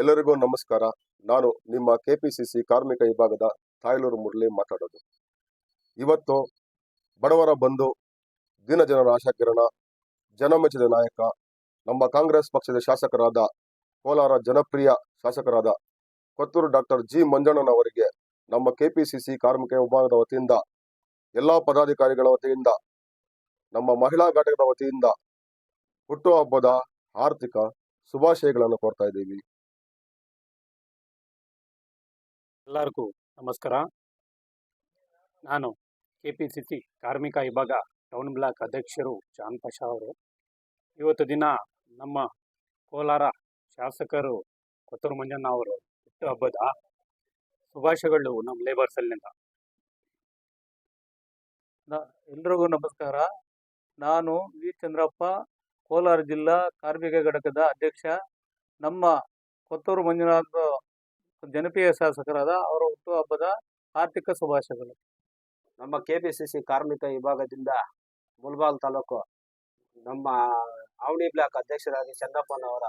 ಎಲ್ಲರಿಗೂ ನಮಸ್ಕಾರ. ನಾನು ನಿಮ್ಮ ಕೆಪಿಸಿಸಿ ಕಾರ್ಮಿಕ ವಿಭಾಗದ ತಾಯ್ಲೂರು ಮುರಳಿ ಮಾತಾಡೋದು. ಇವತ್ತು ಬಡವರ ಬಂಧು ದೀನಜನರ ಆಶಾಕಿರಣ ಜನಮೆಚ್ಚಿದ ನಾಯಕ, ನಮ್ಮ ಕಾಂಗ್ರೆಸ್ ಪಕ್ಷದ ಶಾಸಕರಾದ, ಕೋಲಾರ ಜನಪ್ರಿಯ ಶಾಸಕರಾದ ಕೊತ್ತೂರು ಡಾಕ್ಟರ್ ಜಿ ಮಂಜಣ್ಣನವರಿಗೆ ನಮ್ಮ ಕೆಪಿಸಿಸಿ ಕಾರ್ಮಿಕ ವಿಭಾಗದ ವತಿಯಿಂದ, ಎಲ್ಲ ಪದಾಧಿಕಾರಿಗಳ ವತಿಯಿಂದ, ನಮ್ಮ ಮಹಿಳಾ ಘಟಕದ ವತಿಯಿಂದ ಹುಟ್ಟುಹಬ್ಬದ ಆರ್ಥಿಕ ಶುಭಾಶಯಗಳನ್ನು ಕೋರ್ತಾ ಇದ್ದೀವಿ. ಎಲ್ಲರಿಗೂ ನಮಸ್ಕಾರ. ನಾನು ಕೆ ಪಿ ಸಿ ಸಿ ಕಾರ್ಮಿಕ ವಿಭಾಗ ಟೌನ್ ಬ್ಲಾಕ್ ಅಧ್ಯಕ್ಷರು ಜಾನ್ ಪಶಾ ಅವರು. ಇವತ್ತು ದಿನ ನಮ್ಮ ಕೋಲಾರ ಶಾಸಕರು ಕೊತ್ತೂರು ಮಂಜಣ್ಣ ಅವರು ಹುಟ್ಟುಹಬ್ಬದ ಶುಭಾಶಯಗಳು ನಮ್ಮ ಲೇಬರ್ ಸೆಲ್ನಿಂದ ಎಲ್ರಿಗೂ ನಮಸ್ಕಾರ. ನಾನು ವಿ ಚಂದ್ರಪ್ಪ, ಕೋಲಾರ ಜಿಲ್ಲಾ ಕಾರ್ಮಿಕ ಘಟಕದ ಅಧ್ಯಕ್ಷ. ನಮ್ಮ ಕೊತ್ತೂರು ಮಂಜುನಾಥ್ ಜನಪ್ರಿಯ ಶಾಸಕರಾದ ಅವರ ಹುಟ್ಟುಹಬ್ಬದ ಆರ್ಥಿಕ ಶುಭಾಶಯಗಳು. ನಮ್ಮ ಕೆ ಪಿ ಸಿ ಸಿ ಕಾರ್ಮಿಕ ವಿಭಾಗದಿಂದ ಮುಲ್ಬಾಲ್ ತಾಲೂಕು ನಮ್ಮ ಆವಣಿ ಬ್ಲಾಕ್ ಅಧ್ಯಕ್ಷರಾಗಿ ಚಂದಪ್ಪನವರ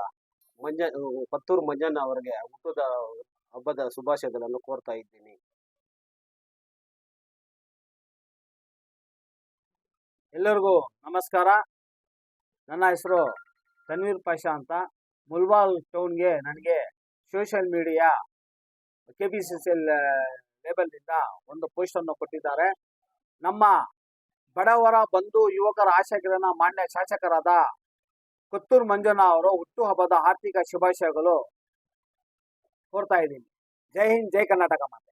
ಮಂಜ ಪತ್ತೂರು ಮಂಜಣ್ಣ ಅವರಿಗೆ ಹುಟ್ಟದ ಹಬ್ಬದ ಶುಭಾಶಯಗಳನ್ನು ಕೋರ್ತಾ ಇದ್ದೀನಿ. ಎಲ್ಲರಿಗೂ ನಮಸ್ಕಾರ. ನನ್ನ ಹೆಸರು ತನ್ವೀರ್ ಪಾಷಾ ಅಂತ ಮುಲ್ಬಾಲ್ ಟೌನ್ಗೆ ನನಗೆ social media K B C C L ಲೇಬಲ್ನಿಂದ ಒಂದು ಪೋಸ್ಟನ್ನು ಕೊಟ್ಟಿದ್ದಾರೆ. ನಮ್ಮ ಬಡವರ ಬಂಧು ಯುವಕರ ಆಶಯಗಳನ್ನ ಮಾನ್ಯ ಶಾಸಕರಾದ ಕೊತ್ತೂರು ಮಂಜುನಾ ಅವರು ಹುಟ್ಟುಹಬ್ಬದ ಆರ್ಥಿಕ ಶುಭಾಶಯಗಳು ಕೋರ್ತಾ ಇದ್ದೀನಿ. ಜೈ ಹಿಂದ್, ಜೈ ಕರ್ನಾಟಕ ಮಾತೆ.